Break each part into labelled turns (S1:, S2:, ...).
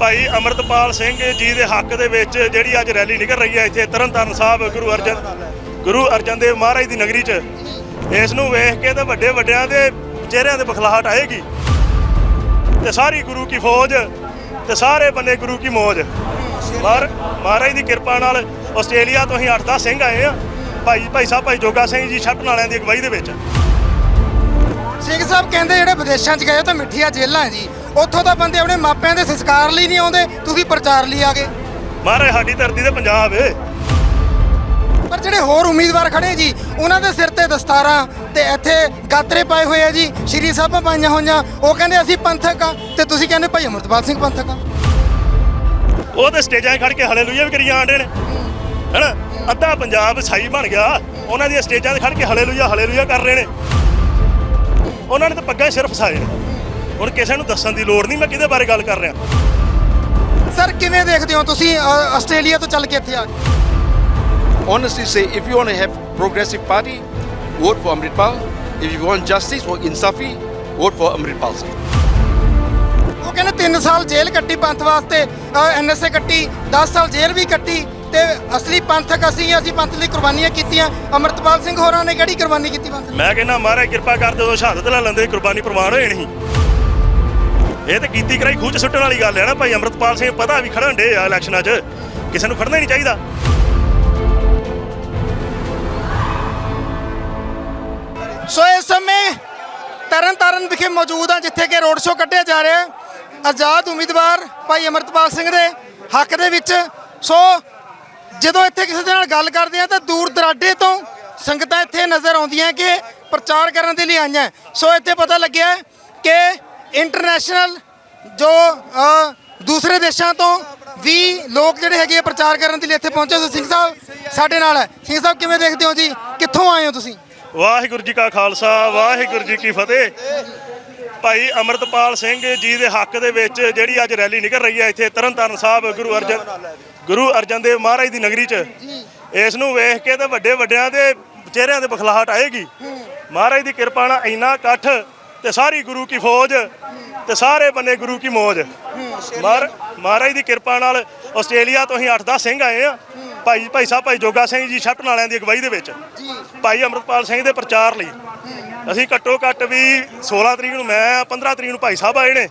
S1: ਭਾਈ ਅਮਰਤਪਾਲ ਸਿੰਘ ਜੀ ਦੇ ਹੱਕ ਦੇ ਵਿੱਚ ਜਿਹੜੀ ਅੱਜ ਰੈਲੀ ਨਿਕਲ ਰਹੀ ਹੈ ਇੱਥੇ ਤਰਨਤਾਰਨ ਸਾਹਿਬ ਗੁਰੂ ਅਰਜਨ ਗੁਰੂ ਅਰਜਨ ਦੇਵ ਮਹਾਰਾਜ ਦੀ ਨਗਰੀ 'ਚ। ਇਸ ਨੂੰ ਵੇਖ ਕੇ ਤਾਂ ਵੱਡੇ ਵੱਡਿਆਂ ਦੇ ਚਿਹਰਿਆਂ ਦੇ ਬਖਲਾਹਟ ਆਏਗੀ। ਤੇ ਸਾਰੀ ਗੁਰੂ ਕੀ ਫੌਜ ਤੇ ਸਾਰੇ ਬੰਨੇ ਗੁਰੂ ਕੀ ਮੌਜ। ਪਰ ਮਹਾਰਾਜ ਦੀ ਕਿਰਪਾ ਨਾਲ ਆਸਟ੍ਰੇਲੀਆ ਤੋਂ ਅਸੀਂ 8-10 ਸਿੰਘ ਆਏ ਆ ਭਾਈ ਭਾਈ ਸਾਹਿਬ, ਭਾਈ ਜੋਗਾ ਸਿੰਘ ਜੀ ਛੱਟਣ ਵਾਲਿਆਂ ਦੀ ਅਗਵਾਈ ਦੇ ਵਿੱਚ।
S2: ਸਿੰਘ ਸਾਹਿਬ ਕਹਿੰਦੇ ਜਿਹੜੇ ਵਿਦੇਸ਼ਾਂ 'ਚ ਗਏ ਤਾਂ ਮਿੱਠੀਆਂ ਜੇਲਾਂ ਜੀ। ਉੱਥੋਂ ਤਾਂ ਬੰਦੇ ਆਪਣੇ ਮਾਪਿਆਂ ਦੇ ਸੰਸਕਾਰ ਲਈ ਨਹੀਂ ਆਉਂਦੇ ਤੁਸੀਂ ਪ੍ਰਚਾਰ ਲਈ ਆ ਗਏ।
S1: ਮਹਾਰਾਜ ਸਾਡੀ ਧਰਤੀ ਤੇ ਪੰਜਾਬ ਏ।
S2: ਪਰ ਜਿਹੜੇ ਹੋਰ ਉਮੀਦਵਾਰ ਖੜੇ ਜੀ ਉਹਨਾਂ ਦੇ ਸਿਰ ਤੇ ਦਸਤਾਰਾਂ ਤੇ ਇੱਥੇ ਗਾਤਰੇ ਪਾਏ ਹੋਏ ਆ ਜੀ ਸ਼੍ਰੀ ਸਾਹਿਬਾਂ ਪਾਈਆਂ ਹੋਈਆਂ। ਉਹ ਕਹਿੰਦੇ ਅਸੀਂ ਪੰਥਕ ਆ। ਤੇ ਤੁਸੀਂ ਕਹਿੰਦੇ ਭਾਈ ਅਮਰਤਪਾਲ ਸਿੰਘ ਪੰਥਕ ਆ।
S1: ਉਹ ਤੇ ਸਟੇਜਾਂ 'ਤੇ ਖੜ ਕੇ ਹਲੇਲੂਇਆ ਵੀ ਕਰੀ ਜਾਂਦੇ ਨੇ। ਹੈਨਾ? ਅੱਧਾ ਪੰਜਾਬ ਸਾਈ ਬਣ ਗਿਆ। ਉਹਨਾਂ ਦੀਆਂ ਸਟੇਜਾਂ 'ਤੇ ਖੜ ਕੇ ਹਲੇਲੂਇਆ ਹਲੇਲੂਇਆ ਕਰ ਰਹੇ ਨੇ। ਉਹਨਾਂ ਨੇ ਤਾਂ ਪੱਗਾਂ ਹੀ ਸਿਰ ਫਸਾਏ ਨੇ। ਹੁਣ ਕਿਸੇ ਨੂੰ ਦੱਸਣ ਦੀ ਲੋੜ ਨਹੀਂ ਮੈਂ ਕਿਹਦੇ ਬਾਰੇ ਗੱਲ ਕਰ ਰਿਹਾ?
S2: ਸਰ ਕਿਵੇਂ ਦੇਖਦੇ ਹੋ ਤੁਸੀਂ ਅ, ਆਸਟ੍ਰੇਲੀਆ ਤੋਂ ਚੱਲ ਕੇ ਇੱਥੇ ਆ ਗਏ
S3: honestly say if you want to have progressive party vote for amritpal. If you want justice or insafi vote for amritpal singh
S2: ਉਹ ਕਹਿੰਦੇ 3 ਸਾਲ ਜੇਲ੍ਹ ਕੱਟੀ ਪੰਥ ਵਾਸਤੇ ਐਨਐਸਏ ਕੱਟੀ 10 ਸਾਲ ਜੇਲ੍ਹ ਵੀ ਕੱਟੀ ਤੇ ਅਸਲੀ ਪੰਥਕ ਅਸੀਂ ਹਾਂ, ਅਸੀਂ ਪੰਥ ਲਈ ਕੁਰਬਾਨੀਆਂ ਕੀਤੀਆਂ। ਅਮਰਤਪਾਲ ਸਿੰਘ ਹੋਰਾਂ ਨੇ ਕਿਹੜੀ ਕੁਰਬਾਨੀ ਕੀਤੀ ਪੰਥ ਲਈ?
S1: ਮੈਂ ਕਹਿੰਦਾ ਮਹਾਰਾਜ ਕਿਰਪਾ ਕਰ ਜਦੋਂ ਸ਼ਹਾਦਤ ਲੈ ਲੈਂਦੇ ਕੁਰਬਾਨੀ ਪ੍ਰਵਾਨ ਹੋਏ ਨਹੀਂ। ਇਹ ਤਾਂ ਕੀਤੀ ਕਰਾਈ ਖੂਚ ਸੁੱਟਣ ਵਾਲੀ ਗੱਲ ਹੈ ਨਾ ਭਾਈ। ਅਮਰਤਪਾਲ ਸਿੰਘ ਪਤਾ ਵੀ ਖੜਨ ਡੇ ਆ ਇਲੈਕਸ਼ਨਾਂ 'ਚ। ਕਿਸੇ ਨੂੰ ਖੜਨਾ ਹੀ ਨਹੀਂ ਚਾਹੀਦਾ।
S2: ਸੋ ਇਸ ਸਮੇਂ ਤਰਨ ਵਿਖੇ ਮੌਜੂਦ ਹਾਂ, ਜਿੱਥੇ ਕਿ ਰੋਡ ਸ਼ੋਅ ਕੱਢਿਆ ਜਾ ਰਿਹਾ ਹੈ। ਆਜ਼ਾਦ ਉਮੀਦਵਾਰ ਭਾਈ ਅਮਰਤਪਾਲ ਸਿੰਘ ਦੇ ਹੱਕ ਦੇ ਵਿੱਚ। ਸੋ ਜਦੋਂ ਇੱਥੇ ਕਿਸੇ ਦੇ ਨਾਲ ਗੱਲ ਕਰਦੇ ਆ ਤਾਂ ਦੂਰ ਦਰਾਡੇ ਤੋਂ ਸੰਗਤਾਂ ਇੱਥੇ ਨਜ਼ਰ ਆਉਂਦੀਆਂ ਕਿ ਪ੍ਰਚਾਰ ਕਰਨ ਦੇ ਲਈ ਆਈਆਂ। ਸੋ ਇੱਥੇ ਪਤਾ ਲੱਗਿਆ ਕਿ ਇੰਟਰਨੈਸ਼ਨਲ ਜੋ ਦੂਸਰੇ ਦੇਸ਼ਾਂ ਤੋਂ ਵੀ ਲੋਕ ਜਿਹੜੇ ਹੈਗੇ ਆ ਪ੍ਰਚਾਰ ਕਰਨ ਦੇ ਲਈ ਇੱਥੇ ਪਹੁੰਚੇ ਸੋ। ਸਿੰਘ ਸਾਹਿਬ ਸਾਡੇ ਨਾਲ ਹੈ। ਸਿੰਘ ਸਾਹਿਬ ਕਿਵੇਂ ਦੇਖਦੇ ਹੋ ਜੀ? ਕਿੱਥੋਂ ਆਏ ਹੋ ਤੁਸੀਂ?
S1: ਵਾਹਿਗੁਰੂ ਜੀ ਕਾ ਖਾਲਸਾ ਵਾਹਿਗੁਰੂ ਜੀ ਕੀ ਫਤਿਹ। ਭਾਈ ਅਮਰਤਪਾਲ ਸਿੰਘ ਜੀ ਦੇ ਹੱਕ ਦੇ ਵਿੱਚ ਜਿਹੜੀ ਅੱਜ ਰੈਲੀ ਨਿਕਲ ਰਹੀ ਹੈ ਇੱਥੇ ਤਰਨਤਾਰਨ ਸਾਹਿਬ ਗੁਰੂ ਅਰਜਨ ਗੁਰੂ ਅਰਜਨ ਦੇਵ ਮਹਾਰਾਜ ਦੀ ਨਗਰੀ 'ਚ। ਇਸ ਨੂੰ ਵੇਖ ਕੇ ਤੇ ਵੱਡੇ ਵੱਡਿਆਂ ਦੇ ਚਿਹਰਿਆਂ ਦੇ ਬਖਲਾਹਟ ਆਏਗੀ। ਮਹਾਰਾਜ ਦੀ ਕਿਰਪਾ ਨਾਲ ਇੰਨਾ ਇਕੱਠ ਤੇ ਸਾਰੀ ਗੁਰੂ ਕੀ ਫੌਜ ਤੇ ਸਾਰੇ ਬੰਨੇ ਗੁਰੂ ਕੀ ਮੌਜ। ਮਹਾਰ- ਮਹਾਰਾਜ ਦੀ ਕਿਰਪਾ ਨਾਲ ਆਸਟ੍ਰੇਲੀਆ ਤੋਂ ਅਸੀਂ 8-10 ਸਿੰਘ ਆਏ ਆ। ਭਾਈ ਭਾਈ ਸਾਹਿਬ ਭਾਈ ਜੋਗਾ ਸਿੰਘ ਜੀ ਛੱਟਣ ਵਾਲਿਆਂ ਦੀ ਅਗਵਾਈ ਦੇ ਵਿੱਚ। ਭਾਈ ਅਮਰਤਪਾਲ ਸਿੰਘ ਦੇ ਪ੍ਰਚਾਰ ਲਈ। ਅਸੀਂ ਘੱਟੋ ਘੱਟ ਵੀ 16 ਤਰੀਕ ਨੂੰ ਮੈਂ 15 ਤਰੀਕ ਨੂੰ ਭਾਈ ਸਾਹਿਬ ਆਏ ਨੇ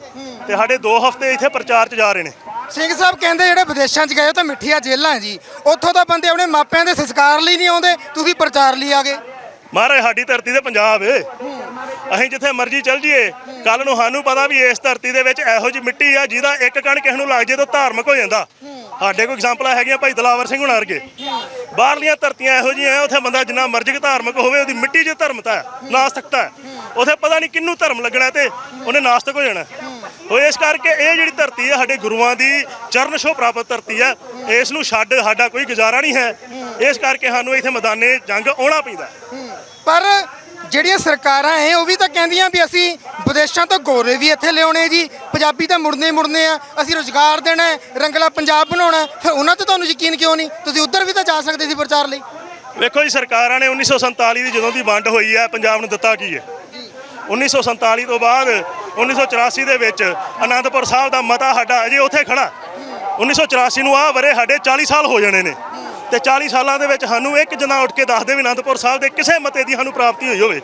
S1: ਤੇ ਸਾਡੇ 2 ਹਫ਼ਤੇ ਇੱਥੇ ਪ੍ਰਚਾਰ 'ਚ ਜਾ ਰਹੇ ਨੇ।
S2: ਸਿੰਘ ਸਾਹਿਬ ਕਹਿੰਦੇ ਜਿਹੜੇ ਵਿਦੇਸ਼ਾਂ 'ਚ ਗਏ ਉਹ ਤਾਂ ਮਿੱਠੀਆਂ ਜੇਲਾਂ ਹੈ ਜੀ। ਉੱਥੋਂ ਤਾਂ ਬੰਦੇ ਆਪਣੇ ਮਾਪਿਆਂ ਦੇ ਸੰਸਕਾਰ ਲਈ ਨਹੀਂ ਆਉਂਦੇ ਤੁਸੀਂ ਪ੍ਰਚਾਰ ਲਈ ਆ ਗਏ।
S1: ਮਹਾਰਾਜ ਸਾਡੀ ਧਰਤੀ ਤੇ ਪੰਜਾਬ ਏ। ਅਸੀਂ ਜਿੱਥੇ ਮਰਜ਼ੀ ਚੱਲ ਜਾਈਏ ਕੱਲ ਨੂੰ ਸਾਨੂੰ ਪਤਾ ਵੀ ਇਸ ਧਰਤੀ ਦੇ ਵਿੱਚ ਇਹੋ ਜਿਹੀ ਮਿੱਟੀ ਆ ਜਿਹਦਾ ਇੱਕ ਕਣ ਕਿਸੇ ਨੂੰ ਲੱਗ ਜੇ ਤਾਂ ਧਾਰਮਿਕ ਹੋ ਜਾਂਦਾ। ਸਾਡੇ ਕੋਲ ਐਗਜ਼ਾਮਪਲਾਂ ਹੈਗੀਆਂ ਭਾਈ ਦਲਾਵਰ ਸਿੰਘ ਹੁਣਾਂ ਵਰਗੇ। ਬਾਹਰਲੀਆਂ ਧਰਤੀਆਂ ਇਹੋ ਜਿਹੀਆਂ ਉੱਥੇ ਬੰਦਾ ਜਿੰਨਾ ਮਰਜ਼ੀ ਧਾਰਮਿਕ ਹੋਵੇ, ਉਹਦੀ ਮਿੱਟੀ 'ਚ ਧਰਮਤਾ ਹੈ, ਨਾਸਤਕਤਾ ਹੈ। ਉੱਥੇ ਪਤਾ ਨਹੀਂ ਕਿੰਨੂੰ ਧਰਮ ਲੱਗਣਾ ਤੇ ਉਹਨੇ ਨਾਸਤਕ ਹੋ ਜਾਣਾ। ਉਹ ਇਸ ਕਰਕੇ ਇਹ ਜਿਹੜੀ ਧਰਤੀ ਹੈ ਸਾਡੇ ਗੁਰੂਆਂ ਦੀ ਚਰਨ ਛੋਹ ਪ੍ਰਾਪਤ ਧਰਤੀ ਹੈ ਇਸ ਨੂੰ ਛੱਡ ਸਾਡਾ ਕੋਈ ਗੁਜ਼ਾਰਾ ਨਹੀਂ ਹੈ। ਇਸ ਕਰਕੇ ਸਾਨੂੰ ਇੱਥੇ ਮੈਦਾਨੇ ਜੰਗ ਆਉਣਾ ਪੈਂਦਾ।
S2: ਪਰ ਜਿਹੜੀਆਂ ਸਰਕਾਰਾਂ ਐ ਉਹ ਵੀ ਤਾਂ ਕਹਿੰਦੀਆਂ ਵੀ ਅਸੀਂ ਵਿਦੇਸ਼ਾਂ ਤੋਂ ਗੋਰੇ ਵੀ ਇੱਥੇ ਲਿਆਉਣੇ ਜੀ। ਪੰਜਾਬੀ ਤਾਂ ਮੁੜਨੇ ਮੁੜਨੇ ਆ ਅਸੀਂ ਰੋਜ਼ਗਾਰ ਦੇਣਾ ਹੈ, ਰੰਗਲਾ ਪੰਜਾਬ ਬਣਾਉਣਾ ਹੈ। ਫਿਰ ਉਹਨਾਂ ਤੇ ਤੁਹਾਨੂੰ ਯਕੀਨ ਕਿਉਂ ਨਹੀਂ? ਤੁਸੀਂ ਉੱਧਰ ਵੀ ਤਾਂ ਜਾ ਸਕਦੇ ਸੀ ਪ੍ਰਚਾਰ ਲਈ।
S1: ਵੇਖੋ ਜੀ ਸਰਕਾਰਾਂ ਨੇ 1947 ਦੀ ਜਦੋਂ ਦੀ ਵੰਡ ਹੋਈ ਹੈ ਪੰਜਾਬ ਨੂੰ ਦਿੱਤਾ ਕੀ ਹੈ 1947 ਤੋਂ ਬਾਅਦ 1984 ਦੇ ਵਿੱਚ ਅਨੰਦਪੁਰ ਸਾਹਿਬ ਦਾ ਮਤਾ ਸਾਡਾ ਅਜੇ ਉੱਥੇ ਖੜਾ। 1984 ਨੂੰ ਆਹ ਵਰੇ ਸਾਡੇ 40 ਸਾਲ ਹੋ ਜਾਣੇ ਨੇ। ਤੇ 40 ਸਾਲਾਂ ਦੇ ਵਿੱਚ ਸਾਨੂੰ ਇੱਕ ਜਨਾ ਉੱਠ ਕੇ ਦੱਸ ਦੇ ਵੀ ਆਨੰਦਪੁਰ ਸਾਹਿਬ ਦੇ ਕਿਸੇ ਮਤੇ ਦੀ ਸਾਨੂੰ ਪ੍ਰਾਪਤੀ ਹੋਈ ਹੋਵੇ।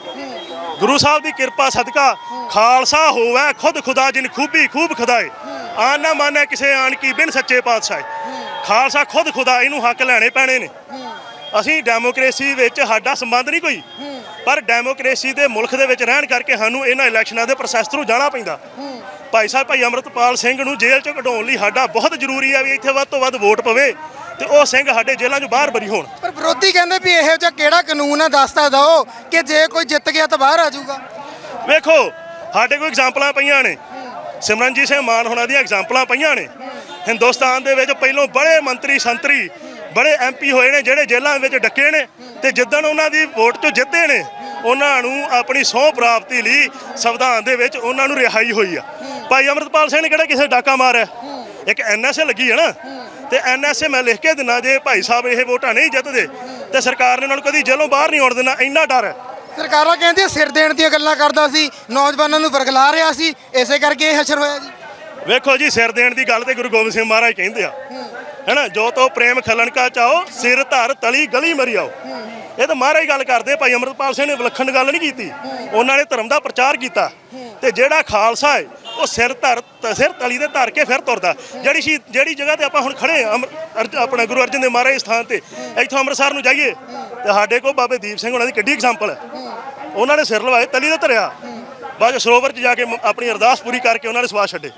S1: ਗੁਰੂ ਸਾਹਿਬ ਦੀ ਕਿਰਪਾ ਸਦਕਾ ਖਾਲਸਾ ਹੋਵੇ, ਖੁਦ ਖੁਦਾ ਜਿਨ ਖੂਬੀ ਖੂਬ ਖੁਦਾਏ। ਆਨ ਨਾ ਮਾਨੈ ਕਿਸੇ ਆਣ ਕੀ ਬਿਨ ਸੱਚੇ ਪਾਤਸ਼ਾਹ। ਖਾਲਸਾ ਖੁਦ ਖੁਦਾ, ਇਹਨੂੰ ਹੱਕ ਲੈਣੇ ਪੈਣੇ ਨੇ। ਅਸੀਂ ਡੈਮੋਕ੍ਰੇਸੀ ਵਿੱਚ ਸਾਡਾ ਸੰਬੰਧ ਨਹੀਂ ਕੋਈ। ਪਰ ਡੈਮੋਕ੍ਰੇਸੀ ਦੇ ਮੁਲਕ ਦੇ ਵਿੱਚ ਰਹਿਣ ਕਰਕੇ ਸਾਨੂੰ ਇਹਨਾਂ ਇਲੈਕਸ਼ਨਾਂ ਦੇ ਪ੍ਰੋਸੈਸ ਥਰੂ ਜਾਣਾ ਪੈਂਦਾ। ਭਾਈ ਸਾਹਿਬ, ਭਾਈ ਅਮਰਤਪਾਲ ਸਿੰਘ ਨੂੰ ਜੇਲ੍ਹ ਚੋਂ ਕਢਾਉਣ ਲਈ ਸਾਡਾ ਬਹੁਤ ਜ਼ਰੂਰੀ ਹੈ ਵੀ ਇੱਥੇ ਵੱਧ ਤੋਂ ਵੱਧ ਵੋਟ ਪਵੇ। ਤੇ ਉਹ ਸਿੰਘ ਸਾਡੇ ਜੇਲ੍ਹਾਂ 'ਚੋਂ ਬਾਹਰ ਬਰੀ ਹੋਣ।
S2: ਪਰ ਵਿਰੋਧੀ ਕਹਿੰਦੇ ਵੀ ਇਹੋ ਜਿਹਾ ਕਿਹੜਾ ਕਾਨੂੰਨ ਹੈ ਦੱਸਦਾ ਦਿਓ ਕਿ ਜੇ ਕੋਈ ਜਿੱਤ ਗਿਆ ਤਾਂ ਬਾਹਰ ਆ ਜਾਊਗਾ।
S1: ਵੇਖੋ ਸਾਡੇ ਕੋਲ ਐਗਜ਼ਾਮਪਲਾਂ ਪਈਆਂ ਨੇ। ਸਿਮਰਨਜੀਤ ਸਿੰਘ ਮਾਨ ਹੋਣਾ ਦੀਆਂ ਐਗਜ਼ਾਮਪਲਾਂ ਪਈਆਂ ਨੇ। ਹਿੰਦੁਸਤਾਨ ਦੇ ਵਿੱਚ ਪਹਿਲੋਂ ਬੜੇ ਮੰਤਰੀ ਸੰਤਰੀ ਬੜੇ ਐਮਪੀ ਹੋਏ ਨੇ ਜਿਹੜੇ ਜੇਲ੍ਹਾਂ ਵਿੱਚ ਡੱਕੇ ਨੇ ਤੇ ਜਿੱਦਣ ਉਹਨਾਂ ਦੀ ਵੋਟ ਤੋਂ ਜਿੱਤੇ ਨੇ ਉਹਨਾਂ ਨੂੰ ਆਪਣੀ ਸਹੁੰ ਪ੍ਰਾਪਤੀ ਲਈ ਸੰਵਿਧਾਨ ਦੇ ਵਿੱਚ ਉਹਨਾਂ ਨੂੰ ਰਿਹਾਈ ਹੋਈ ਆ। ਭਾਈ ਅਮਰਤਪਾਲ ਸਿੰਘ ਨੇ ਕਿਹੜਾ ਕਿਸੇ ਡਾਕਾ ਮਾਰਿਆ? ਇੱਕ ਐਨਐਸਏ ਲੱਗੀ ਹੈ ਨਾ। ਤੇ ਐਨਐਸਏ ਮੈਂ ਲਿਖ ਕੇ ਦਿੰਨਾ ਜੇ ਭਾਈ ਸਾਹਿਬ ਇਹ ਵੋਟਾਂ ਨਹੀਂ ਜਿੱਤਦੇ ਤੇ ਸਰਕਾਰ ਨੇ ਉਹਨਾਂ ਨੂੰ ਕਦੀ ਜੇਲੋਂ ਬਾਹਰ ਨਹੀਂ ਆਉਣ ਦੇਣਾ ਇੰਨਾ ਡਰ ਹੈ।
S2: ਸਰਕਾਰਾਂ ਕਹਿੰਦੀਆਂ ਸਿਰ ਦੇਣ ਦੀਆਂ ਗੱਲਾਂ ਕਰਦਾ ਸੀ ਨੌਜਵਾਨਾਂ ਨੂੰ ਵਰਗਲਾ ਰਿਹਾ ਸੀ ਇਸੇ ਕਰਕੇ ਇਹ ਹਸ਼ਰ ਹੋਇਆ ਜੀ।
S1: ਵੇਖੋ ਜੀ ਸਿਰ ਦੇਣ ਦੀ ਗੱਲ ਤੇ ਗੁਰੂ ਗੋਬਿੰਦ ਸਿੰਘ ਮਹਾਰਾਜ ਕਹਿੰਦੇ ਆ। ਹੈਨਾ ਜੋ ਤੋ ਪ੍ਰੇਮ ਖਲਨ ਕਾ ਚਾਓ ਸਿਰ ਧਰ ਤਲੀ ਗਲੀ ਮਰੀ ਆਓ। ਇਹ ਤਾਂ ਮਹਾਰਾਜ ਗੱਲ ਕਰਦੇ ਭਾਈ ਅਮਰਪਾਲ ਸਿੰਘ ਨੇ ਵਿਲੱਖਣ ਗੱਲ ਨਹੀਂ ਕੀਤੀ। ਉਹਨਾਂ ਨੇ ਧਰਮ ਦਾ ਪ੍ਰਚਾਰ ਕੀਤਾ। ਤੇ ਜਿਹੜਾ ਖਾਲਸਾ ਹੈ ਉਹ ਸਿਰ ਧਰ, ਸਿਰ ਤਲੀ ਦੇ ਧਰ ਕੇ ਫਿਰ ਤੁਰਦਾ। ਜਿਹੜੀ ਸ਼ੀ ਜਿਹੜੀ ਜਗ੍ਹਾ ਤੇ ਆਪਾਂ ਹੁਣ ਖੜੇ ਆ ਆਪਣਾ ਗੁਰੂ ਅਰਜਨ ਦੇਵ ਮਹਾਰਾਜ ਦੇ ਸਥਾਨ ਤੇ, ਇੱਥੋਂ ਅੰਮ੍ਰਿਤਸਰ ਨੂੰ ਜਾਈਏ, ਤੇ ਸਾਡੇ ਕੋਲ ਬਾਬੇ ਦੀਪ ਸਿੰਘ ਉਹਨਾਂ ਦੀ ਕਿੱਡੀ ਐਗਜ਼ਾਮਪਲ ਹੈ। ਉਹਨਾਂ ਨੇ ਸਿਰ ਲਵਾਏ, ਤਲੀ ਦੇ ਧਰਿਆ। ਬਾਅਦ 'ਚ ਸਰੋਵਰ 'ਚ ਜਾ ਕੇ ਮ- ਆਪਣੀ ਅਰਦਾਸ ਪੂਰੀ ਕਰਕੇ ਉਹਨਾਂ ਨੇ ਸਵਾਸ ਛੱਡੇ।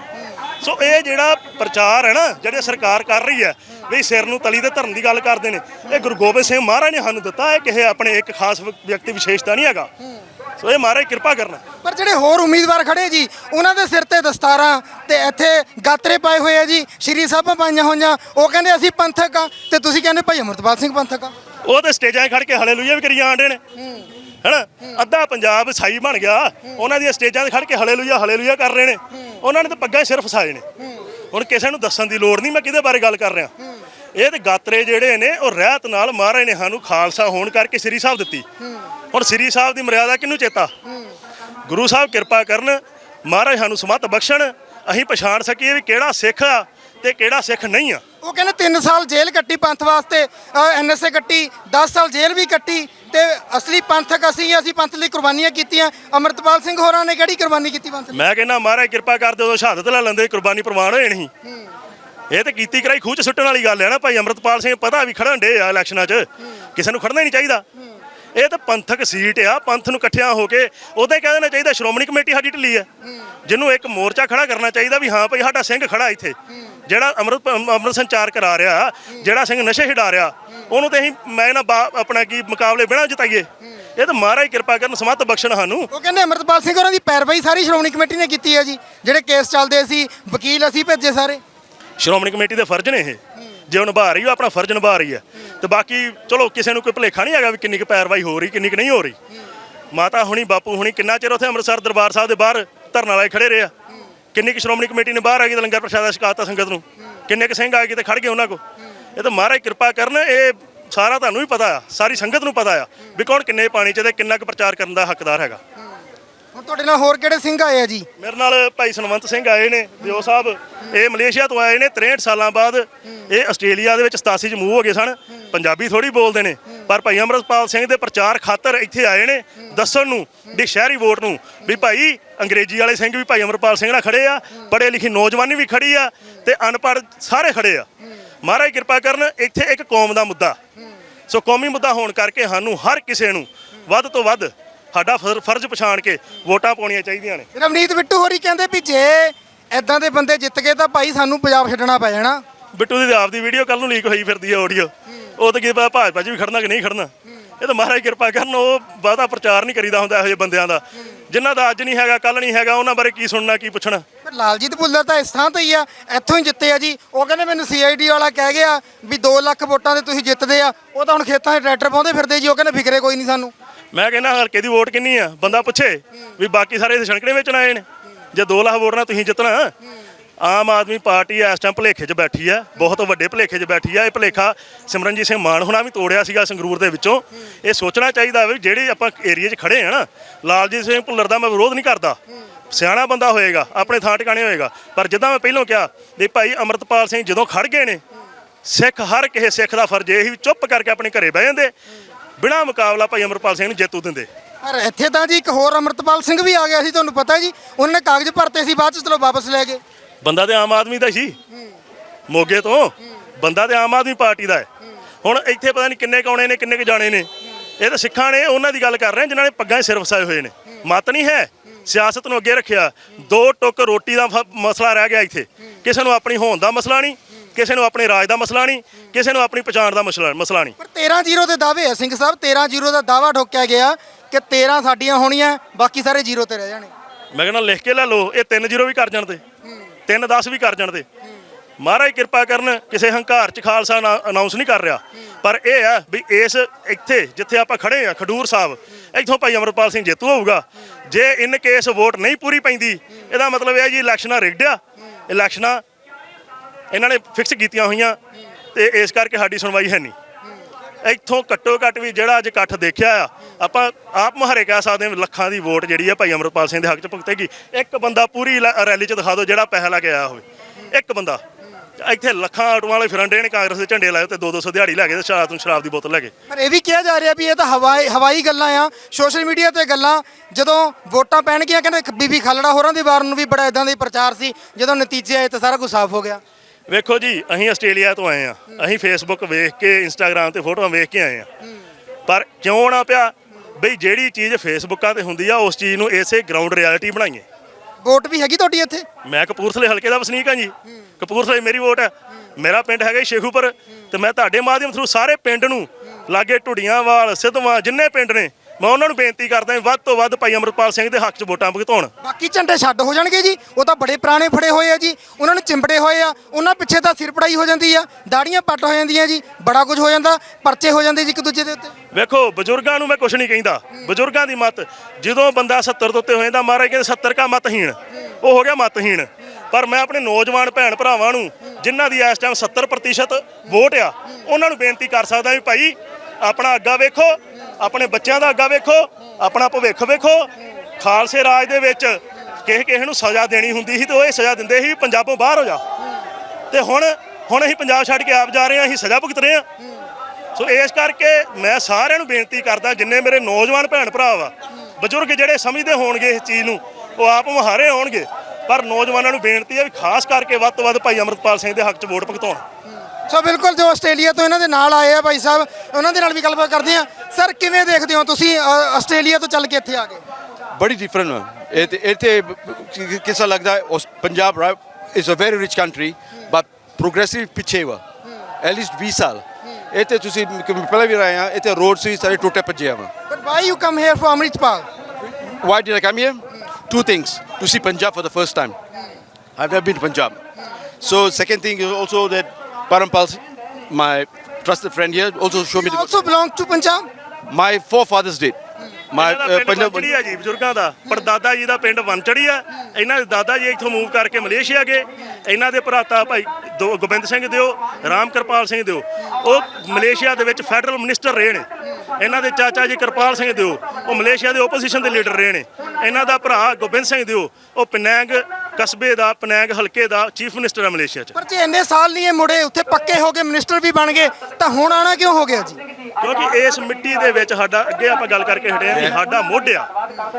S1: ਸੋ ਇਹ ਜਿਹੜਾ ਪ੍ਰਚਾਰ ਹੈ ਨਾ, ਜਿਹੜੇ ਸਰਕਾਰ ਕਰ ਰਹੀ ਹੈ, ਵੀ ਸਿਰ ਨੂੰ ਤਲੀ ਦੇ ਧਰਨ ਦੀ ਗੱਲ ਕਰਦੇ ਨੇ, ਇਹ ਗੁਰੂ ਗੋਬਿੰਦ ਸਿੰਘ ਮਹਾਰਾਜ ਨੇ ਸਾਨੂੰ ਦਿੱਤਾ ਹੈ ਕਿਸੇ ਆਪਣੇ ਇੱਕ ਖਾਸ ਵਿ- ਵਿਅਕਤੀ ਵਿਸ਼ੇਸ਼ਤਾ ਨਹੀਂ ਹੈਗਾ। ਸੋ ਇਹ ਮਹਾਰਾਜ ਕਿਰਪਾ ਕਰਨਾ।
S2: ਪਰ ਜਿਹੜੇ ਹੋਰ ਉਮੀਦਵਾਰ ਖੜੇ ਜੀ ਉਹਨਾਂ ਦੇ ਸਿਰ ਤੇ ਦਸਤਾਰਾਂ ਤੇ ਇੱਥੇ ਗਾਤਰੇ ਪਾਏ ਹੋਏ ਆ ਜੀ ਸ਼੍ਰੀ ਸਾਹਿਬਾਂ ਪਾਈਆਂ ਹੋਈਆਂ ਉਹ ਕਹਿੰਦੇ ਅਸੀਂ ਪੰਥਕ ਆ ਤੇ ਤੁਸੀਂ ਕਹਿੰਦੇ ਭਾਈ ਅਮਰਤਪਾਲ ਸਿੰਘ ਪੰਥਕ ਆ।
S1: ਉਹ ਤੇ ਸਟੇਜਾਂ 'ਤੇ ਖੜ ਕੇ ਹਾਲੇਲੂਇਆ ਵੀ ਕਰੀ ਜਾਂਦੇ ਨੇ। ਹੈਨਾ? ਅੱਧਾ ਪੰਜਾਬ ਸਾਈ ਬਣ ਗਿਆ ਉਹਨਾਂ ਦੀਆਂ ਸਟੇਜਾਂ 'ਤੇ ਖੜ ਕੇ ਹਾਲੇਲੂਇਆ ਹਾਲੇਲੂਇਆ ਕਰ ਰਹੇ ਨੇ। ਉਹਨਾਂ ਨੇ ਤਾਂ ਪੱਗਾਂ ਹੀ ਸਿਰ ਫਸਾਏ ਨੇ ਹੁਣ ਕਿਸੇ ਨੂੰ ਦੱਸਣ ਦੀ ਲੋੜ ਨਹੀਂ ਮੈਂ ਕਿਹਦੇ ਬਾਰੇ ਗੱਲ ਕਰ ਰਿਹਾ। ਇਹ ਤੇ ਗਾਤਰੇ ਜਿਹੜੇ ਨੇ ਉਹ ਰਹਿਤ ਨਾਲ ਮਹਾਰਾਜ ਨੇ ਸਾਨੂੰ ਖਾਲਸਾ ਹੋਣ ਕਰਕੇ ਸ੍ਰੀ ਸਾਹਿਬ ਦਿੱਤੀ। ਹੁਣ ਸ੍ਰੀ ਸਾਹਿਬ ਦੀ ਮਰਿਆਦਾ ਕਿਹਨੂੰ ਚੇਤਾ? ਗੁਰੂ ਸਾਹਿਬ ਕਿਰਪਾ ਕਰਨ ਮਹਾਰਾਜ ਸਾਨੂੰ ਸਮਤ ਬਖਸ਼ਣ ਅਸੀਂ ਪਛਾਣ ਸਕੀਏ ਵੀ ਕਿਹੜਾ ਸਿੱਖ ਆ ਤੇ ਕਿਹੜਾ ਸਿੱਖ ਨਹੀਂ ਆ।
S2: ਉਹ ਕਹਿੰਦੇ 3 ਸਾਲ ਜੇਲ੍ਹ ਕੱਟੀ ਪੰਥ ਵਾਸਤੇ ਐਨਐਸਏ ਕੱਟੀ 10 ਸਾਲ ਜੇਲ੍ਹ ਵੀ ਕੱਟੀ ਤੇ ਅਸਲੀ ਪੰਥਕ ਅਸੀਂ ਅਸੀਂ ਪੰਥ ਲਈ ਕੁਰਬਾਨੀਆਂ ਕੀਤੀਆਂ। ਅਮਰਤਪਾਲ ਸਿੰਘ ਹੋਰਾਂ ਨੇ ਕਿਹੜੀ ਕੁਰਬਾਨੀ ਕੀਤੀ ਪੰਥ
S1: ਮੈਂ ਕਹਿੰਦਾ ਮਹਾਰਾਜ ਕਿਰਪਾ ਕਰਦੇ ਉਦੋਂ ਸ਼ਹਾਦਤ ਲੈ ਲੈਂਦੇ ਕੁਰਬਾਨੀ ਪ੍ਰਵਾਨ ਹੋਏ ਨਹੀਂ ਇਹ ਤੇ ਕੀਤੀ ਕਰਾਈ ਖੂਹ ਚ ਸੁੱਟਣ ਵਾਲੀ ਗੱਲ ਹੈ ਨਾ ਭਾਈ ਅਮਰਤਪਾਲ ਸਿੰਘ ਪਤਾ ਵੀ ਖੜਨ ਡੇ ਆ ਇਲੈਕਸ਼ਨਾਂ 'ਚ। ਕਿਸੇ ਨੂੰ ਖੜਨਾ ਹੀ ਨਹੀਂ ਚਾਹੀਦਾ। ਇਹ ਤਾਂ ਪੰਥਕ ਸੀਟ ਆ ਪੰਥ ਨੂੰ ਇਕੱਠਿਆਂ ਹੋ ਕੇ ਉਹਦੇ ਕਹਿ ਦੇਣਾ ਚਾਹੀਦਾ ਸ਼੍ਰੋਮਣੀ ਕਮੇਟੀ ਸਾਡੀ ਢਿੱਲੀ ਹੈ ਜਿਹਨੂੰ ਇੱਕ ਮੋਰਚਾ ਖੜਾ ਕਰਨਾ ਚਾਹੀਦਾ ਵੀ ਹਾਂ ਭਾਈ ਸਾਡਾ ਸਿੰਘ ਖੜਾ ਇੱਥੇ ਜਿਹੜਾ ਅੰਮ੍ਰਿਤ ਅੰਮ੍ਰਿਤ ਸੰਚਾਰ ਕਰਾ ਰਿਹਾ ਜਿਹੜਾ ਸਿੰਘ ਨਸ਼ੇ ਛਡਾ ਰਿਹਾ ਉਹਨੂੰ ਤੇ ਅਸੀਂ ਮੈਂ ਨਾ ਆਪਣਾ ਕੀ ਮੁਕਾਬਲੇ ਬਿਨਾਂ ਜਿਤਾਈਏ। ਇਹ ਤਾਂ ਮਹਾਰਾਜ ਕਿਰਪਾ ਕਰਨ ਸਮੱਤ ਬਖਸ਼ਣ ਸਾਨੂੰ।
S2: ਉਹ ਕਹਿੰਦੇ ਅਮਰਤਪਾਲ ਸਿੰਘ ਹੋਰਾਂ ਦੀ ਪੈਰਵਾਈ ਸਾਰੀ ਸ਼੍ਰੋਮਣੀ ਕਮੇਟੀ ਨੇ ਕੀਤੀ ਹੈ ਜੀ। ਜਿਹੜੇ ਕੇਸ ਚੱਲਦੇ ਸੀ ਵਕੀਲ ਅਸੀਂ ਭੇਜੇ ਸਾਰੇ।
S1: ਸ਼੍ਰੋਮਣੀ ਕਮੇਟੀ ਦੇ ਫਰਜ਼ ਨੇ ਇਹ। ਜੇ ਉਹ ਨਿਭਾ ਰਹੀ ਉਹ ਆਪਣਾ ਫਰਜ਼ ਨਿਭਾ ਰਹੀ ਹੈ ਤੇ ਬਾਕੀ ਚਲੋ, ਕਿਸੇ ਨੂੰ ਕੋਈ ਭੁਲੇਖਾ ਨਹੀਂ ਹੈਗਾ ਵੀ ਕਿੰਨੀ ਕੁ ਪੈਰਵਾਈ ਹੋ ਰਹੀ, ਕਿੰਨੀ ਕੁ ਨਹੀਂ ਹੋ ਰਹੀ। ਮਾਤਾ ਹੁਣੀ, ਬਾਪੂ ਹੁਣੀ ਕਿੰਨਾ ਚਿਰ ਉੱਥੇ ਅੰਮ੍ਰਿਤਸਰ ਦਰਬਾਰ ਸਾਹਿਬ ਦੇ ਬਾਹਰ ਧਰਨਾ ਲਾਏ ਖੜੇ ਰਹੇ ਆ। ਕਿੰਨੀ ਕੁ ਸ਼੍ਰੋਮਣੀ ਕਮੇਟੀ ਨੇ ਬਾਹਰ ਆ ਕੇ ਤੇ ਲੰਗਰ ਪ੍ਰਸ਼ਾਦਾ ਛਕਾਤਾ ਸੰਗਤ ਨੂੰ। ਕਿੰਨੇ ਕੁ ਸਿੰਘ ਆ ਕੇ ਤੇ ਖੜ ਗਏ ਉਹਨਾਂ ਕੋ ਇਹ ਤਾਂ ਮਹਾਰਾਜ ਕਿਰਪਾ ਕਰਨ, ਇਹ ਸਾਰਾ ਤੁਹਾਨੂੰ ਵੀ ਪਤਾ ਆ, ਸਾਰੀ ਸੰਗਤ ਨੂੰ ਪਤਾ ਆ ਵੀ ਕੌਣ ਕਿੰਨੇ ਪਾਣੀ ਚ ਤੇ ਕਿੰਨਾ ਕੁ ਪ੍ਰਚਾਰ ਕਰਨ ਦਾ ਹੱਕਦਾਰ ਹੈਗਾ।
S2: ਹੁਣ ਤੁਹਾਡੇ ਨਾਲ ਹੋਰ ਕਿਹੜੇ ਸਿੰਘ ਆਏ ਆ ਜੀ?
S1: ਮੇਰੇ ਨਾਲ ਭਾਈ ਸਨਵੰਤ ਸਿੰਘ ਆਏ ਨੇ, ਦਿਓ ਸਾਹਿਬ। ਇਹ ਮਲੇਸ਼ੀਆ ਤੋਂ ਆਏ ਨੇ 63 ਸਾਲਾਂ ਬਾਅਦ। ਇਹ ਆਸਟ੍ਰੇਲੀਆ ਦੇ ਵਿੱਚ 87 ਚ ਮੂਵ ਹੋ ਗਏ ਸਨ। ਪੰਜਾਬੀ ਥੋੜੀ ਬੋਲਦੇ ਨੇ। ਪਰ ਭਾਈ ਅਮਰਪਾਲ ਸਿੰਘ ਦੇ ਪ੍ਰਚਾਰ ਖਾਤਰ ਇੱਥੇ ਆਏ ਨੇ। ਦੱਸਣ ਨੂੰ, ਵੀ ਸ਼ਹਿਰੀ ਵੋਟ ਨੂੰ, ਵੀ ਭਾਈ ਅੰਗਰੇਜ਼ੀ ਵਾਲੇ ਸਿੰਘ ਵੀ ਭਾਈ ਅਮਰਪਾਲ ਸਿੰਘ ਨਾਲ ਖੜੇ ਆ। ਪੜ੍ਹੇ ਲਿਖੇ ਨੌਜਵਾਨੀ ਵੀ ਖੜੀ ਆ ਤੇ ਅਨਪੜ੍ਹ ਸਾਰੇ ਖੜੇ ਆ। ਮਹਾਰਾਜ ਕਿਰਪਾ ਕਰਨ, ਇੱਥੇ ਇੱਕ ਕੌਮ ਦਾ ਮੁੱਦਾ। ਸੋ ਕੌਮੀ ਮੁੱਦਾ ਹੋਣ ਕਰਕੇ ਸਾਨੂੰ ਹਰ ਕਿਸੇ ਨੂੰ ਵੱਧ ਤੋਂ ਵੱਧ ਸਾਡਾ ਫਰ- ਫਰਜ਼ ਪਛਾਣ ਕੇ ਵੋਟਾਂ ਪਾਉਣੀਆਂ ਚਾਹੀਦੀਆਂ ਨੇ।
S2: ਰਵਨੀਤ ਬਿੱਟੂ ਹੋਰੀ ਕਹਿੰਦੇ ਵੀ ਜੇ ਐਦਾਂ ਦੇ ਬੰਦੇ ਜਿੱਤ ਗਏ ਤਾਂ ਭਾਈ ਸਾਨੂੰ ਪੰਜਾਬ ਛੱਡਣਾ ਪੈ ਜਾਣਾ।
S1: ਬਿੱਟੂ ਦੀ ਆਪ ਦੀ ਵੀਡੀਓ ਕੱਲ ਨੂੰ ਲੀਕ ਹੋਈ ਫਿਰਦੀ ਹੈ ਆਡੀਓ ਉਹ ਤਾਂ ਕੀ ਪਤਾ ਭਾਜਪਾ 'ਚ ਵੀ ਖੜਨਾ ਕਿ ਨਹੀਂ ਖੜਨਾ। ਇਹ ਤਾਂ ਮਹਾਰਾਜ ਕਿਰਪਾ ਕਰਨ ਉਹ ਵਾਦਾ ਪ੍ਰਚਾਰ ਨਹੀਂ ਕਰੀਦਾ ਹੁੰਦਾ ਇਹੋ ਜਿਹੇ ਬੰਦਿਆਂ ਦਾ। ਜਿਨ੍ਹਾਂ ਦਾ ਅੱਜ ਨਹੀਂ ਹੈਗਾ ਕੱਲ ਨਹੀਂ ਹੈਗਾ ਉਹਨਾਂ ਬਾਰੇ ਕੀ ਸੁਣਨਾ ਕੀ ਪੁੱਛਣਾ?
S2: ਪਰ ਲਾਲਜੀਤ ਭੁੱਲਰ ਤਾਂ ਇਸ ਥਾਂ ਤੋਂ ਹੀ ਆ ਇੱਥੋਂ ਹੀ ਜਿੱਤੇ ਆ ਜੀ। ਉਹ ਕਹਿੰਦੇ ਮੈਨੂੰ ਸੀਆਈਡੀ ਵਾਲਾ ਕਹਿ ਗਿਆ ਵੀ 2 ਲੱਖ ਵੋਟਾਂ ਦੇ ਤੁਸੀਂ ਜਿੱਤਦੇ ਆ ਉਹ ਤਾਂ ਹੁਣ ਖੇਤਾਂ 'ਚ ਟਰੈਕਟਰ ਪਾਉਂਦੇ ਫਿਰਦੇ ਜੀ ਉਹ ਕਹਿੰਦੇ ਫਿਕਰੇ ਕੋਈ ਨਹੀਂ ਸਾਨੂੰ।
S1: ਮੈਂ ਕਹਿੰਦਾ ਹਲਕੇ ਦੀ ਵੋਟ ਕਿੰਨੀ ਆ? ਬੰਦਾ ਪੁੱਛੇ ਵੀ ਬਾਕੀ ਸਾਰੇ ਇਹਦੇ ਛਣਕਣੇ ਵੇਚਣ ਆਏ ਨੇ। ਜੇ 2 ਲੱਖ ਵੋਟ ਨਾਲ ਤੁਸੀਂ ਜਿੱਤਣਾ, ਆਮ ਆਦਮੀ ਪਾਰਟੀ ਇਸ ਟਾਈਮ ਭਲੇਖੇ 'ਚ ਬੈਠੀ ਆ, ਬਹੁਤ ਵੱਡੇ ਭਲੇਖੇ 'ਚ ਬੈਠੀ ਆ। ਇਹ ਭਲੇਖਾ ਸਿਮਰਨਜੀਤ ਸਿੰਘ ਮਾਨ ਹੁਣਾ ਵੀ ਤੋੜਿਆ ਸੀਗਾ ਸੰਗਰੂਰ ਦੇ ਵਿੱਚੋਂ। ਇਹ ਸੋਚਣਾ ਚਾਹੀਦਾ ਵੀ ਜਿਹੜੇ ਆਪਾਂ ਏਰੀਆ 'ਚ ਖੜੇ ਆ ਨਾ, ਲਾਲਜੀਤ ਸਿੰਘ ਭੁੱਲਰ ਦਾ ਮੈਂ ਵਿਰੋਧ ਨਹੀਂ ਕਰਦਾ। ਸਿਆਣਾ ਬੰਦਾ ਹੋਏਗਾ, ਆਪਣੇ ਥਾਂ ਟਿਕਾਣੇ ਹੋਏਗਾ। ਪਰ ਜਿੱਦਾਂ ਮੈਂ ਪਹਿਲਾਂ ਕਿਹਾ ਵੀ ਭਾਈ ਅਮਰਤਪਾਲ ਸਿੰਘ ਜਦੋਂ ਖੜ ਗਏ ਨੇ, ਸਿੱਖ ਹਰ ਕਿਸੇ ਸਿੱਖ ਦਾ ਫਰਜ਼ ਇਹ ਹੀ ਵੀ ਚੁੱਪ ਕਰਕੇ ਆਪਣੇ ਘਰੇ ਬਹਿ ਜਾਂਦੇ। ਬਿਨਾਂ ਮੁਕਾਬਲਾ ਭਾਈ ਅਮਰਪਾਲ ਸਿੰਘ ਨੂੰ ਜੇਤੂ ਦਿੰਦੇ।
S2: ਪਰ ਇੱਥੇ ਤਾਂ ਜੀ ਇੱਕ ਹੋਰ ਅਮਰਤਪਾਲ ਸਿੰਘ ਵੀ ਆ ਗਿਆ ਸੀ ਤੁਹਾਨੂੰ ਪਤਾ ਜੀ। ਉਹਨਾਂ ਨੇ ਕਾਗਜ਼ ਭਰਤੇ ਸੀ ਬਾਅਦ ਚ ਚਲੋ ਵਾਪਸ ਲੈ ਗਏ।
S1: ਬੰਦਾ ਤੇ ਆਮ ਆਦਮੀ ਦਾ ਸੀ। ਮੋਗੇ ਤੋਂ। ਬੰਦਾ ਤੇ ਆਮ ਆਦਮੀ ਪਾਰਟੀ ਦਾ ਹੈ। ਹੁਣ ਇੱਥੇ ਪਤਾ ਨਹੀਂ ਕਿੰਨੇ ਕੌਣੇ ਨੇ ਕਿੰਨੇ ਕੁ ਜਾਣੇ ਨੇ। ਇਹ ਤਾਂ ਸਿੱਖਾਂ ਨੇ ਉਹਨਾਂ ਦੀ ਗੱਲ ਕਰ ਰਹੇ ਜਿਨ੍ਹਾਂ ਨੇ ਪੱਗਾਂ ਸਿਰ ਵਸਾਏ ਹੋਏ ਨੇ। ਮਤ ਨਹੀਂ ਹੈ। ਸਿਆਸਤ ਨੂੰ ਅੱਗੇ ਰੱਖਿਆ। ਦੋ ਟੁੱਕ ਰੋਟੀ ਦਾ ਮਸਲਾ ਰਹਿ ਗਿਆ ਇੱਥੇ। ਕਿਸੇ ਨੂੰ ਆਪਣੀ ਹੋਣ ਦਾ ਮਸਲਾ ਨਹੀਂ। ਕਿਸੇ ਨੂੰ ਆਪਣੇ ਰਾਜ ਦਾ ਮਸਲਾ ਨਹੀਂ ਕਿਸੇ ਨੂੰ ਆਪਣੀ ਪਛਾਣ ਦਾ ਮਸਲਾ ਮਸਲਾ ਨਹੀਂ।
S2: ਪਰ 13-0 ਦੇ ਦਾਅਵੇ ਆ ਸਿੰਘ ਸਾਹਿਬ 13-0 ਦਾ ਦਾਅਵਾ ਠੋਕਿਆ ਗਿਆ ਕਿ 13 ਸਾਡੀਆਂ ਹੋਣੀਆਂ ਬਾਕੀ ਸਾਰੇ 0 ਤੇ ਰਹਿ ਜਾਣੇ।
S1: ਮੈਂ ਕਹਿੰਦਾ ਲਿਖ ਕੇ ਲੈ ਲਓ ਇਹ 3-0 ਵੀ ਕਰ ਜਾਣ ਤੇ। 3-10 ਵੀ ਕਰ ਜਾਣ ਤੇ। ਮਹਾਰਾਜ ਕਿਰਪਾ ਕਰਨ ਕਿਸੇ ਹੰਕਾਰ ਚ ਖਾਲਸਾ ਅਨਾਉਂਸ ਨਹੀਂ ਕਰ ਰਿਹਾ। ਪਰ ਇਹ ਆ ਵੀ ਇਸ ਇੱਥੇ ਜਿੱਥੇ ਆਪਾਂ ਖੜੇ ਆ ਖਡੂਰ ਸਾਹਿਬ ਇੱਥੋਂ ਭਾਈ ਅਮਰਪਾਲ ਸਿੰਘ ਜੇਤੂ ਹੋਊਗਾ। ਜੇ ਇਨ ਕੇਸ ਵੋਟ ਨਹੀਂ ਪੂਰੀ ਪੈਂਦੀ ਇਹਦਾ ਮਤਲਬ ਇਹ ਹੈ ਜੀ ਇਲੈਕਸ਼ਨਾਂ ਰਿਗਡ ਆ ਇਲੈਕਸ਼ਨਾਂ ਇਹਨਾਂ ਨੇ ਫਿਕਸ ਕੀਤੀਆਂ ਹੋਈਆਂ ਤੇ ਇਸ ਕਰਕੇ ਸਾਡੀ ਸੁਣਵਾਈ ਹੈ ਨਹੀਂ। ਇੱਥੋਂ ਘੱਟੋ ਘੱਟ ਵੀ ਜਿਹੜਾ ਅੱਜ ਇਕੱਠ ਦੇਖਿਆ ਆ, ਆਪਾਂ ਆਪ ਮੁਹਾਰੇ ਕਹਿ ਸਕਦੇ ਹਾਂ ਲੱਖਾਂ ਦੀ ਵੋਟ ਜਿਹੜੀ ਆ ਭਾਈ ਅਮਰਪਾਲ ਸਿੰਘ ਦੇ ਹੱਕ 'ਚ ਭੁਗਤੇਗੀ। ਇੱਕ ਬੰਦਾ ਪੂਰੀ ਲੈ- ਰੈਲੀ 'ਚ ਦਿਖਾ ਦਿਓ ਜਿਹੜਾ ਪੈਸਾ ਲੈ ਕੇ ਆਇਆ ਹੋਵੇ। ਇੱਕ ਬੰਦਾ। ਇੱਥੇ ਲੱਖਾਂ ਆਟੋਆਂ ਵਾਲੇ ਫਿਰੰਡੇ ਨੇ, ਕਾਂਗਰਸ ਦੇ ਝੰਡੇ ਲਾਏ ਤੇ 2-200 ਦਿਹਾੜੀ ਲੈ ਕੇ ਤੇ ਸ਼ਰਾਬ ਤੋਂ ਸ਼ਰਾਬ ਦੀ ਬੋਤਲ ਲੈ ਕੇ।
S2: ਪਰ ਇਹ ਵੀ ਕਿਹਾ ਜਾ ਰਿਹਾ ਵੀ ਇਹ ਤਾਂ ਹਵਾਈ ਹਵਾਈ ਗੱਲਾਂ ਆ, ਸੋਸ਼ਲ ਮੀਡੀਆ ਤੇ ਗੱਲਾਂ, ਜਦੋਂ ਵੋਟਾਂ ਪੈਣਗੀਆਂ, ਕਹਿੰਦੇ ਬੀਬੀ ਖਾਲੜਾ ਹੋਰਾਂ ਦੀ ਵਾਰ ਨੂੰ ਵੀ ਬੜਾ ਇਦਾਂ ਦੇ ਪ੍ਰਚਾਰ ਸੀ, ਜਦੋਂ ਨਤੀਜੇ ਆਏ ਤਾਂ ਸਾਰਾ ਕੁਝ ਸਾਫ਼ ਹੋ ਗਿਆ।
S1: ਵੇਖੋ ਜੀ ਅਸੀਂ ਆਸਟ੍ਰੇਲੀਆ ਤੋਂ ਆਏ ਆ ਅਸੀਂ ਫੇਸਬੁੱਕ ਵੇਖ ਕੇ ਇੰਸਟਾਗ੍ਰam ਤੇ ਫੋਟੋਆਂ ਵੇਖ ਕੇ ਆਏ ਆ ਪਰ ਕਿਉਂ ਨਾ ਪਿਆ? ਬਈ ਜਿਹੜੀ ਚੀਜ਼ ਫੇਸਬੁੱਕਾਂ ਤੇ ਹੁੰਦੀ ਆ ਉਸ ਚੀਜ਼ ਨੂੰ ਇਸੇ ਗਰਾਊਂਡ ਰਿਐਲਿਟੀ ਬਣਾਈਏ।
S2: ਵੋਟ ਵੀ ਹੈਗੀ ਤੁਹਾਡੀ ਇੱਥੇ?
S1: ਮੈਂ ਕਪੂਰਥਲੇ ਹਲਕੇ ਦਾ ਵਸਨੀਕ ਹਾਂ ਜੀ। ਕਪੂਰਥਲੇ ਮੇਰੀ ਵੋਟ ਹੈ। ਮੇਰਾ ਪਿੰਡ ਹੈਗਾ ਜੀ ਸ਼ੇਖੂਪੁਰ। ਤੇ ਮੈਂ ਤੁਹਾਡੇ ਮਾਧਿਅਮ ਥਰੂ ਸਾਰੇ ਪਿੰਡ ਨੂੰ ਲਾਗੇ ਢੁੱਡੀਆਂਵਾਲ ਸਿੱਧਵਾਂ ਜਿੰਨੇ ਪਿੰਡ ਨੇ ਮੈਂ ਉਹਨਾਂ ਨੂੰ ਬੇਨਤੀ ਕਰਦਾ ਵੱਧ ਤੋਂ ਵੱਧ ਭਾਈ ਅਮਰਪਾਲ ਸਿੰਘ ਦੇ ਹੱਕ 'ਚ ਵੋਟਾਂ ਭੁਗਤਾਉਣ।
S2: ਬਾਕੀ ਝੰਡੇ ਛੱਡ ਹੋ ਜਾਣਗੇ ਜੀ ਉਹ ਤਾਂ ਬੜੇ ਪੁਰਾਣੇ ਫੜੇ ਹੋਏ ਆ ਜੀ ਉਹਨਾਂ ਨੂੰ ਚਿੰਬੜੇ ਹੋਏ ਆ ਉਹਨਾਂ ਪਿੱਛੇ ਤਾਂ ਸਿਰ ਪੜਾਈ ਹੋ ਜਾਂਦੀ ਆ ਦਾੜੀਆਂ ਪੱਟ ਹੋ ਜਾਂਦੀਆਂ ਜੀ ਬੜਾ ਕੁਝ ਹੋ ਜਾਂਦਾ ਪਰਚੇ ਹੋ ਜਾਂਦੇ ਜੀ ਇੱਕ ਦੂਜੇ ਦੇ ਉੱਤੇ।
S1: ਵੇਖੋ ਬਜ਼ੁਰਗਾਂ ਨੂੰ ਮੈਂ ਕੁਝ ਨਹੀਂ ਕਹਿੰਦਾ ਬਜ਼ੁਰਗਾਂ ਦੀ ਮਤ ਜਦੋਂ ਬੰਦਾ 70 ਤੋਂ ਉੱਤੇ ਹੋ ਜਾਂਦਾ ਮਹਾਰਾਜ ਕਹਿੰਦੇ 70 ਕਾ ਮਤਹੀਣ ਉਹ ਹੋ ਗਿਆ ਮਤਹੀਣ। ਪਰ ਮੈਂ ਆਪਣੇ ਨੌਜਵਾਨ ਭੈਣ ਭਰਾਵਾਂ ਨੂੰ ਜਿਨ੍ਹਾਂ ਦੀ ਇਸ ਟਾਈਮ 70% ਵੋਟ ਆ ਉਹਨਾਂ ਨੂੰ ਬੇਨਤੀ ਕਰ ਸਕਦਾ ਵੀ ਭਾਈ ਆਪਣਾ ਅੱਗਾ ਵੇਖੋ, ਆਪਣੇ ਬੱਚਿਆਂ ਦਾ ਅੱਗਾ ਵੇਖੋ, ਆਪਣਾ ਭਵਿੱਖ ਵੇਖੋ। ਖਾਲਸੇ ਰਾਜ ਦੇ ਵਿੱਚ ਕਿਸੇ ਕਿਸੇ ਨੂੰ ਸਜ਼ਾ ਦੇਣੀ ਹੁੰਦੀ ਸੀ ਤੇ ਉਹ ਇਹ ਸਜ਼ਾ ਦਿੰਦੇ ਸੀ ਵੀ ਪੰਜਾਬੋਂ ਬਾਹਰ ਹੋ ਜਾ। ਤੇ ਹੁਣ ਹੁਣ ਅਸੀਂ ਪੰਜਾਬ ਛੱਡ ਕੇ ਆਪ ਜਾ ਰਹੇ ਹਾਂ, ਅਸੀਂ ਸਜ਼ਾ ਭੁਗਤ ਰਹੇ ਹਾਂ। ਸੋ ਇਸ ਕਰਕੇ ਮੈਂ ਸਾਰਿਆਂ ਨੂੰ ਬੇਨਤੀ ਕਰਦਾ, ਜਿੰਨੇ ਮੇਰੇ ਨੌਜਵਾਨ ਭੈਣ ਭਰਾ ਵਾ, ਬਜ਼ੁਰਗ ਜਿਹੜੇ ਸਮਝਦੇ ਹੋਣਗੇ ਇਸ ਚੀਜ਼ ਨੂੰ, ਉਹ ਆਪ ਮੁਹਾਰੇ ਹੋਣਗੇ। ਪਰ ਨੌਜਵਾਨਾਂ ਨੂੰ ਬੇਨਤੀ ਹੈ ਵੀ ਖਾਸ ਕਰਕੇ ਵੱਧ ਤੋਂ ਵੱਧ ਭਾਈ ਅਮਰਤਪਾਲ ਸਿੰਘ ਦੇ ਹੱਕ 'ਚ ਵੋਟ ਭਗਤਾਉਣ।
S2: ਸੋ ਬਿਲਕੁਲ ਜੋ ਆਸਟ੍ਰੇਲੀਆ ਤੋਂ ਇਹਨਾਂ ਦੇ ਨਾਲ ਆਏ ਆ ਭਾਈ ਸਾਹਿਬ ਉਹਨਾਂ ਦੇ ਨਾਲ ਵੀ ਗੱਲਬਾਤ ਕਰਦੇ ਆ ਸਰ ਕਿਵੇਂ ਦੇਖਦੇ ਹੋ ਤੁਸੀਂ ਆਸਟ੍ਰੇਲੀਆ ਤੋਂ ਚੱਲ ਕੇ ਇੱਥੇ ਆ ਗਏ
S3: ਬੜੀ ਡਿਫਰੈਂਟ ਇੱਥੇ ਕਿਸਾ ਲੱਗਦਾ Punjab is a very rich country but progressive ਪਿੱਛੇ ਵਾ। ਐਟ ਲੀਸਟ 20 ਸਾਲ। ਇੱਥੇ ਤੁਸੀਂ ਪਹਿਲਾਂ ਵੀ ਰਹੇ ਆ ਇੱਥੇ ਰੋਡ ਸੀ ਸਾਰੇ ਟੁੱਟੇ ਭੱਜੇ ਆ
S2: but why you come here for Amritpal
S3: did I come here? Two things. To see Punjab for the first time. I've never been to Punjab. So second thing is also that Parampal, my trusted friend here, also showed me the,
S2: also belong to Punjab
S3: my forefathers did. My
S1: ਇਹਨਾਂ ਦਾ
S3: uh,
S1: ਪਿੰਡ
S3: Punjab.
S1: ਵਨਚੜੀ ਆ ਜੀ ਬਜ਼ੁਰਗਾਂ ਦਾ। ਪਰ ਦਾਦਾ ਜੀ ਦਾ ਪਿੰਡ ਵਨਚੜੀ ਆ। ਇਹਨਾਂ ਦੇ ਦਾਦਾ ਜੀ ਇੱਥੋਂ ਮੂਵ ਕਰਕੇ ਮਲੇਸ਼ੀਆ ਗਏ। ਇਹਨਾਂ ਦੇ ਭਰਾਤਾ ਭਾਈ ਦੋ ਗੋਬਿੰਦ ਸਿੰਘ ਦਿਓ ਰਾਮ ਕਿਰਪਾਲ ਸਿੰਘ ਦਿਓ। ਉਹ ਮਲੇਸ਼ੀਆ ਦੇ ਵਿੱਚ ਫੈਡਰਲ ਮਿਨਿਸਟਰ ਰਹੇ ਨੇ। ਇਹਨਾਂ ਦੇ ਚਾਚਾ ਜੀ ਕਿਰਪਾਲ ਸਿੰਘ ਦਿਓ ਉਹ ਮਲੇਸ਼ੀਆ ਦੇ ਓਪੋਜੀਸ਼ਨ ਦੇ ਲੀਡਰ ਰਹੇ ਨੇ। ਇਹਨਾਂ ਦਾ ਭਰਾ ਗੋਬਿੰਦ ਸਿੰਘ ਦਿਓ ਉਹ ਪਨੈਂਗ ਕਸਬੇ ਦਾ ਪਨੈਂਗ ਹਲਕੇ ਦਾ ਚੀਫ ਮਿਨਿਸਟਰ ਹੈ ਮਲੇਸ਼ੀਆ 'ਚ
S2: ਪਰ ਜੇ ਇੰਨੇ ਸਾਲ ਨਹੀਂ ਇਹ ਮੁੜੇ ਉੱਥੇ ਪੱਕੇ ਹੋ ਗਏ ਮਿਨਿਸਟਰ ਵੀ ਬਣ ਗਏ ਤਾਂ ਹੁਣ ਆਣਾ ਕਿਉਂ ਹੋ ਗਿਆ ਜੀ
S1: ਕਿਉਂਕਿ ਇਸ ਮਿੱਟੀ ਦੇ ਵਿੱਚ ਸਾਡਾ ਅੱਗੇ ਆਪਾਂ ਗੱਲ ਕਰਕੇ ਹਟੇ ਆ ਕਿ ਸਾਡਾ ਮੁੱਢ ਆ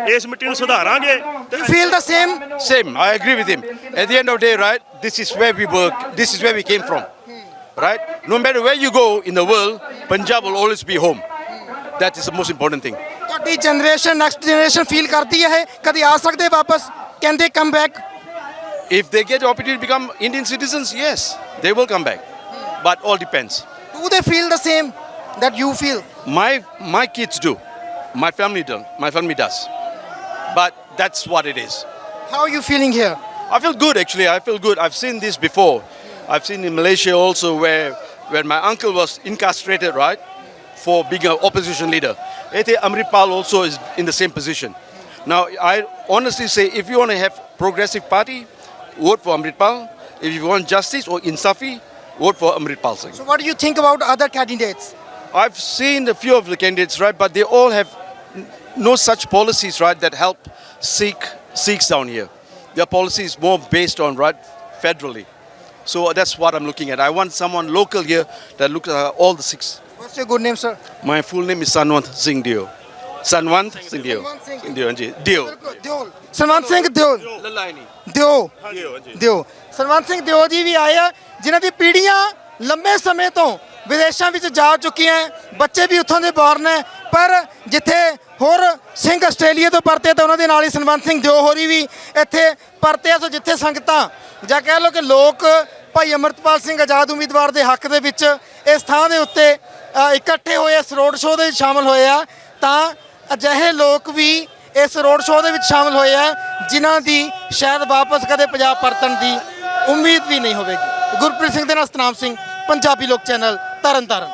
S1: ਇਸ ਮਿੱਟੀ ਨੂੰ ਸੁਧਾਰਾਂਗੇ ਤੇ
S2: feel the same
S3: Same. I agree with him. At the end of the day, right? This is where we work. This is where we came from. Right? No matter where you go in the world, Punjab will always be home. That is the most important thing.
S2: ਤੁਹਾਡੀ generation next generation feel ਕਰਦੀ ਹੈ ਇਹ ਕਦੀ ਆ ਸਕਦੇ ਵਾਪਸ ਕਹਿੰਦੇ come back
S3: If they get the opportunity to become Indian citizens, yes, they will come back. But all depends.
S2: Do they feel the same that you feel?
S3: My my kids do. My family do. My family does. But that's what it is.
S2: How are you feeling here?
S3: I feel good actually. I feel good. I've seen this before. I've seen in Malaysia also where when my uncle was incarcerated, right, for being an opposition leader. Ete Amripal also is in the same position. Now I honestly say, if you want to have progressive party, vote for Amritpal. If you want justice or insafi, vote for Amritpal Singh.
S2: So what do you think about other candidates?
S3: I've seen a few of the candidates, right, but they all have no such policies, right, that help Sikh Sikhs down here. Their policy is more based on right federally. So that's what I'm looking at. I want someone local here that looks at all the Sikhs.
S2: What's your good name, sir?
S3: My full name is Sanwant Singh Dio. Sanwant Singh Dio.
S2: Sanwant Singh
S3: Dio.
S2: Sanwant Singh Dio.
S3: Lalaini.
S2: ਦਿਓ। ਦਿਓ। ਸਨਵੰਤ ਸਿੰਘ ਦਿਓ ਜੀ ਵੀ ਆਏ ਆ ਜਿਨ੍ਹਾਂ ਦੀ ਪੀੜ੍ਹੀਆਂ ਲੰਬੇ ਸਮੇਂ ਤੋਂ ਵਿਦੇਸ਼ਾਂ ਵਿੱਚ ਜਾ ਚੁੱਕੀਆਂ ਬੱਚੇ ਵੀ ਉੱਥੋਂ ਦੇ ਬੌਰਨ ਹੈ ਪਰ ਜਿੱਥੇ ਹੋਰ ਸਿੰਘ ਆਸਟ੍ਰੇਲੀਆ ਤੋਂ ਪਰਤੇ ਤਾਂ ਉਹਨਾਂ ਦੇ ਨਾਲ ਹੀ ਸਨਵੰਤ ਸਿੰਘ ਦਿਓ ਹੋਰੀ ਵੀ ਇੱਥੇ ਪਰਤੇ ਆ। ਸੋ ਜਿੱਥੇ ਸੰਗਤਾਂ ਜਾਂ ਕਹਿ ਲਓ ਕਿ ਲੋਕ ਭਾਈ ਅਮਰਤਪਾਲ ਸਿੰਘ ਆਜ਼ਾਦ ਉਮੀਦਵਾਰ ਦੇ ਹੱਕ ਦੇ ਵਿੱਚ ਇਸ ਥਾਂ ਦੇ ਉੱਤੇ ਇਕੱਠੇ ਹੋਏ ਇਸ ਰੋਡ ਸ਼ੋਅ ਦੇ ਵਿੱਚ ਸ਼ਾਮਲ ਹੋਏ ਆ ਤਾਂ ਅਜਿਹੇ ਲੋਕ ਵੀ ਇਸ ਰੋਡ ਸ਼ੋਅ ਦੇ ਵਿੱਚ ਸ਼ਾਮਲ ਹੋਏ ਆ, ਜਿਨ੍ਹਾਂ ਦੀ ਸ਼ਾਇਦ ਵਾਪਸ ਕਦੇ ਪੰਜਾਬ ਪਰਤਣ ਦੀ ਉਮੀਦ ਵੀ ਨਹੀਂ ਹੋਵੇਗੀ। ਗੁਰਪ੍ਰੀਤ ਸਿੰਘ ਦੇ ਨਾਲ ਸਤਨਾਮ ਸਿੰਘ, ਪੰਜਾਬੀ ਲੋਕ ਚੈਨਲ ਤਰਨਤਾਰਨ।